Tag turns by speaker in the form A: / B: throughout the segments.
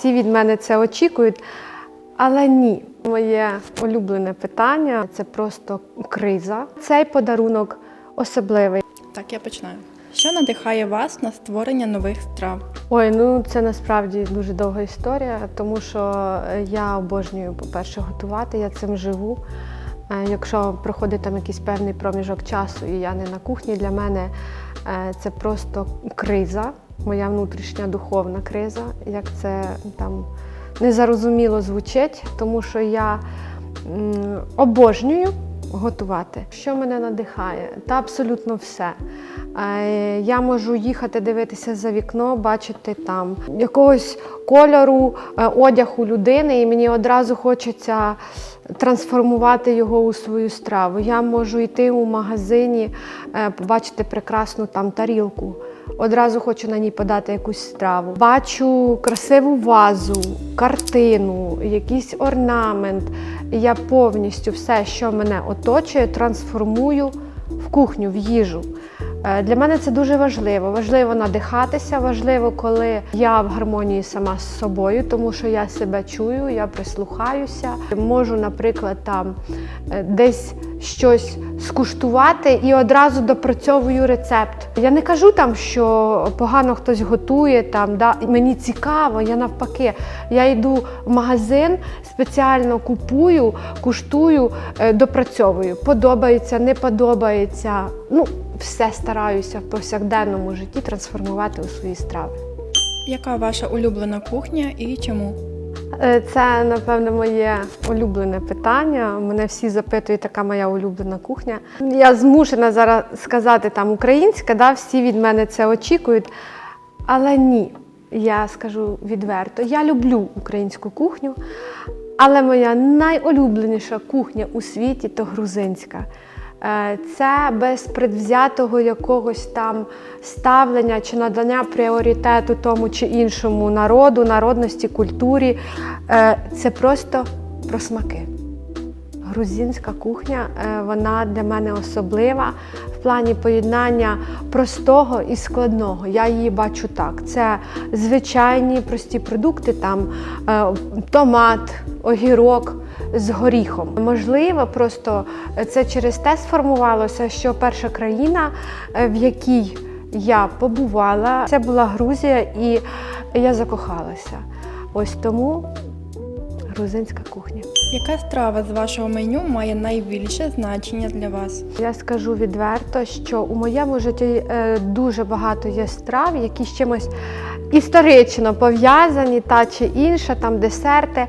A: Всі від мене це очікують, але ні. Моє улюблене питання це просто криза. Цей подарунок особливий.
B: Так, я починаю. Що надихає вас на створення нових страв?
A: Ой, ну це насправді дуже довга історія, тому що я обожнюю, по-перше, готувати, я цим живу. Е, Якщо проходить там якийсь певний проміжок часу і я не на кухні, для мене е, це просто криза, моя внутрішня духовна криза, як це там незарозуміло звучить, тому що я обожнюю готувати. Що мене надихає? Та абсолютно все. Е, Я можу їхати дивитися за вікно, бачити там якогось кольору е, одяг у людини, і мені одразу хочеться трансформувати його у свою страву. Я можу йти у магазині, е, побачити прекрасну там тарілку. Одразу хочу на ній подати якусь страву. Бачу красиву вазу, картину, якийсь орнамент. Я повністю все, що мене оточує, трансформую в кухню, в їжу. Е, Для мене це дуже важливо. Важливо надихатися, важливо, коли я в гармонії сама з собою, тому що я себе чую, я прислухаюся. Можу, наприклад, там е, десь щось скуштувати і одразу допрацьовую рецепт. Я не кажу там, що погано хтось готує, там да мені цікаво. Я навпаки, я йду в магазин, спеціально купую, куштую, е, допрацьовую. Подобається, не подобається. Ну, все стараюся в повсякденному житті трансформувати у свої страви.
B: Яка ваша улюблена кухня і чому?
A: Е, Це, напевно, моє улюблене питання. Мене всі запитують, яка моя улюблена кухня. Я змушена зараз сказати там українська, да, всі від мене це очікують. Але ні, я скажу відверто, я люблю українську кухню, але моя найулюбленіша кухня у світі то грузинська. Е, Це без предвзятого якогось там ставлення чи надання пріоритету тому чи іншому народу, народності, культурі. Е, Це просто про смаки. Грузинська кухня е, вона для мене особлива в плані поєднання простого і складного. Я її бачу так: це звичайні прості продукти, там е, томат, огірок з горіхом. Можливо, просто це через те сформувалося, що перша країна, е, в якій я побувала, це була Грузія, і я закохалася. Ось тому грузинська кухня.
B: Яка страва з вашого меню має найбільше значення для вас?
A: Я скажу відверто, що у моєму житті е, дуже багато є страв, які з чимось історично пов'язані, та чи інша, там десерти.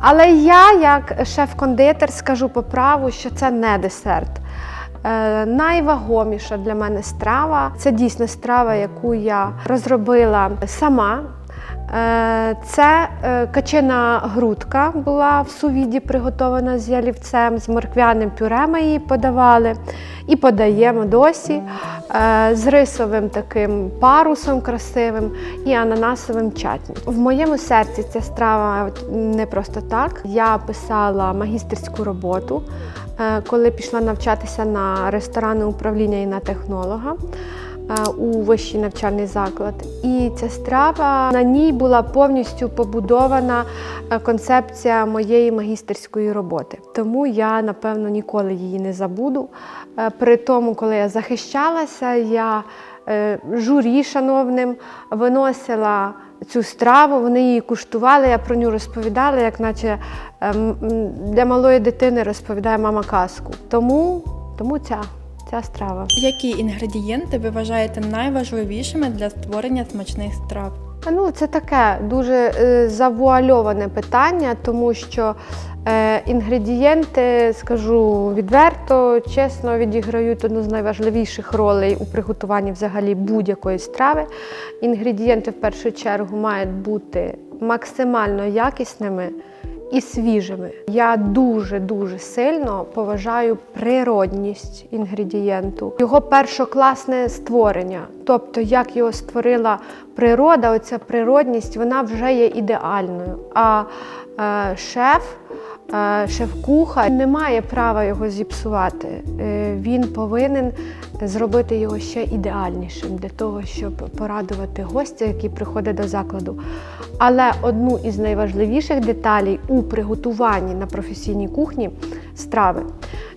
A: Але я, як шеф-кондитер, скажу по праву, що це не десерт. Е, найвагоміша для мене страва це дійсно страва, яку я розробила сама. Е, Це е, качена грудка була в сувіді приготована з ялівцем, з морквяним пюре ми її подавали і подаємо досі е, з рисовим таким парусом красивим і ананасовим чатні. В моєму серці ця страва не просто так. Я писала магістерську роботу, коли пішла навчатися на ресторанне управління і на технолога у вищий навчальний заклад. І ця страва на ній була повністю побудована е, концепція моєї магістерської роботи. Тому я, напевно, ніколи її не забуду. Е, При тому, коли я захищалася, я е, журі шановним виносила цю страву, вони її куштували, я про нього розповідала, як наче ем, для малої дитини розповідає мама казку. Тому, тому ця, ця страва.
B: Які інгредієнти ви вважаєте найважливішими для створення смачних страв?
A: Ну, це таке дуже е, завуальоване питання, тому що е, інгредієнти, скажу відверто, чесно, відіграють одну з найважливіших ролей у приготуванні взагалі будь-якої страви. Інгредієнти в першу чергу мають бути максимально якісними і свіжими. Я дуже-дуже сильно поважаю природність інгредієнту, його першокласне створення. Тобто, як його створила природа, оця природність, вона вже є ідеальною. А е, шеф, шеф-кухар не має права його зіпсувати. Е, він повинен зробити його ще ідеальнішим для того, щоб порадувати гостя, який приходить до закладу. Але одну із найважливіших деталей у приготуванні на професійній кухні страви,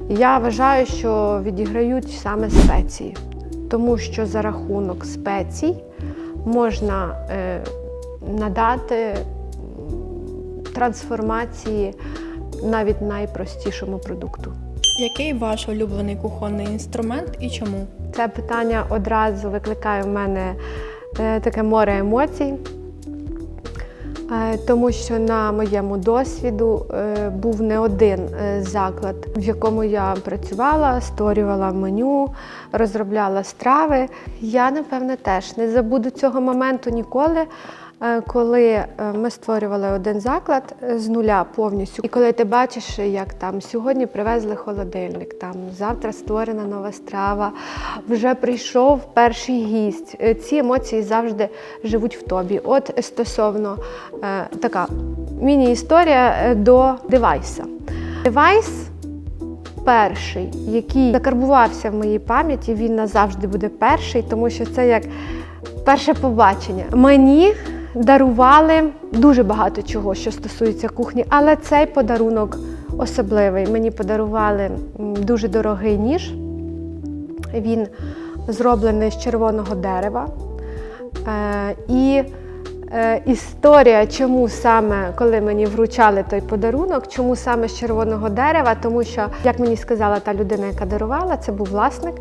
A: я вважаю, що відіграють саме спеції, тому що за рахунок спецій можна е, надати трансформації навіть найпростішому продукту.
B: Який ваш улюблений кухонний інструмент і чому?
A: Це питання одразу викликає в мене е, таке море емоцій, Е, тому що на моєму досвіду е, був не один заклад, в якому я працювала, створювала меню, розробляла страви. Я, напевне, теж не забуду цього моменту ніколи. Е, Коли е, ми створювали один заклад е, з нуля повністю, і коли ти бачиш, як там сьогодні привезли холодильник, там завтра створена нова страва, вже прийшов перший гість. Ці емоції завжди живуть в тобі. От стосовно така міні-історія до девайса. Девайс перший, який закарбувався в моїй пам'яті, він назавжди буде перший, тому що це як перше побачення. Мені дарували дуже багато чого, що стосується кухні, але цей подарунок особливий. Мені подарували дуже дорогий ніж. Він зроблений з червоного дерева. Е, і е, історія, чому саме, коли мені вручали той подарунок, чому саме з червоного дерева, тому що, як мені сказала та людина, яка дарувала, це був власник.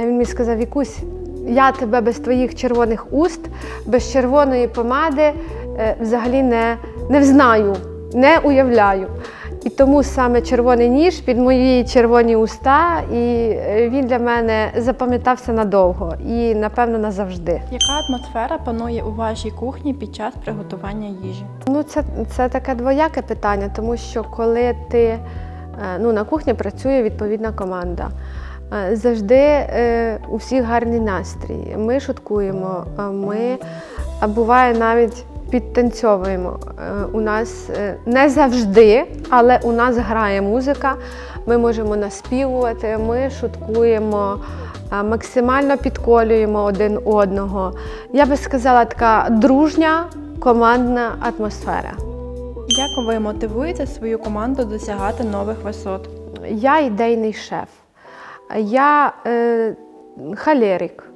A: Е, Він мені сказав: Вікусь, я тебе без твоїх червоних уст, без червоної помади е, взагалі не, не взнаю, не уявляю. І тому саме червоний ніж під мої червоні уста, і е, він для мене запам'ятався надовго і, напевно, назавжди.
B: Яка атмосфера панує у вашій кухні під час приготування їжі?
A: Ну, це, це таке двояке питання, тому що коли ти е, ну, на кухні працює відповідна команда. Завжди е, у всіх гарний настрій. Ми шуткуємо, ми а буває навіть підтанцьовуємо. Е, У нас е, не завжди, але у нас грає музика. Ми можемо наспівувати, ми шуткуємо, максимально підколюємо один одного. Я би сказала, така дружня командна атмосфера.
B: Як ви мотивуєте свою команду досягати нових висот?
A: Я ідейний шеф, я е, халерик.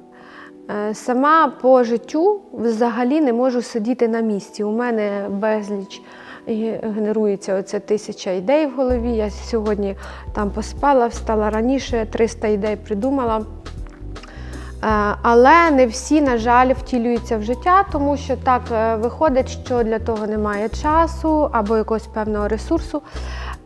A: Е, Сама по життю взагалі не можу сидіти на місці. У мене безліч генерується оця тисяча ідей в голові. Я сьогодні там поспала, встала раніше, 300 ідей придумала. Е, Але не всі, на жаль, втілюються в життя, тому що так е, виходить, що для того немає часу або якогось певного ресурсу.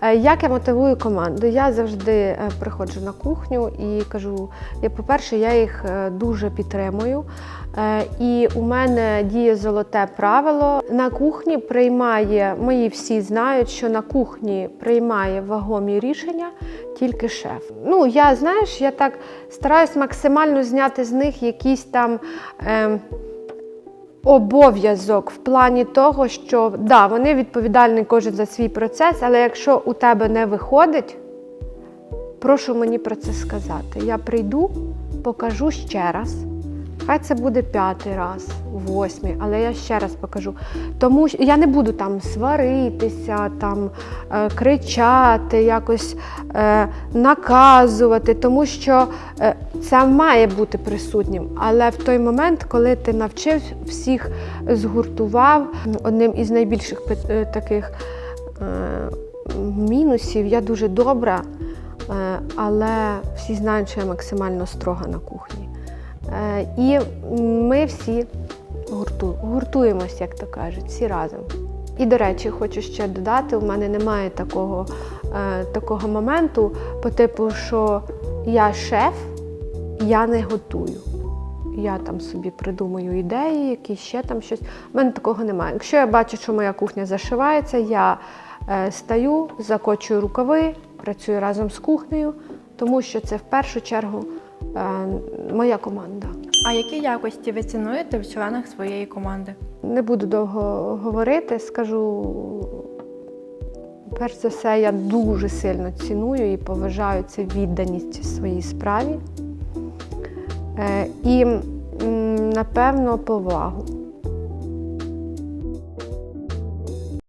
A: Е, Як я мотивую команду? Я завжди е, приходжу на кухню і кажу: я, по-перше, я їх е, дуже підтримую. І у мене діє золоте правило. На кухні приймає, мої всі знають, що на кухні приймає вагомі рішення тільки шеф. Ну, я знаєш, я так стараюсь максимально зняти з них якісь там. Е, Обов'язок в плані того, що да, вони відповідальні кожен за свій процес, але якщо у тебе не виходить, прошу мені про це сказати. Я прийду, покажу ще раз. Хай це буде п'ятий раз, восьмий, але я ще раз покажу. Тому що я не буду там сваритися, там е, кричати, якось е, наказувати, тому що е, це має бути присутнім. Але в той момент, коли ти навчив всіх, згуртував, одним із найбільших е, таких е, мінусів, я дуже добра, е, але всі знають, що я максимально строга на кухні. Е, І ми всі гурту, гуртуємось, як то кажуть, всі разом. І, до речі, хочу ще додати: у мене немає такого, е, такого моменту по типу, що я шеф, я не готую. Я там собі придумую ідеї, якісь ще там щось. У мене такого немає. Якщо я бачу, що моя кухня зашивається, я е, стаю, закочую рукави, працюю разом з кухнею, тому що це в першу чергу моя команда.
B: А які якості ви цінуєте в членах своєї команди?
A: Не буду довго говорити, скажу. Перш за все, я дуже сильно ціную і поважаю це відданість своїй справі. Е, І, напевно, повагу.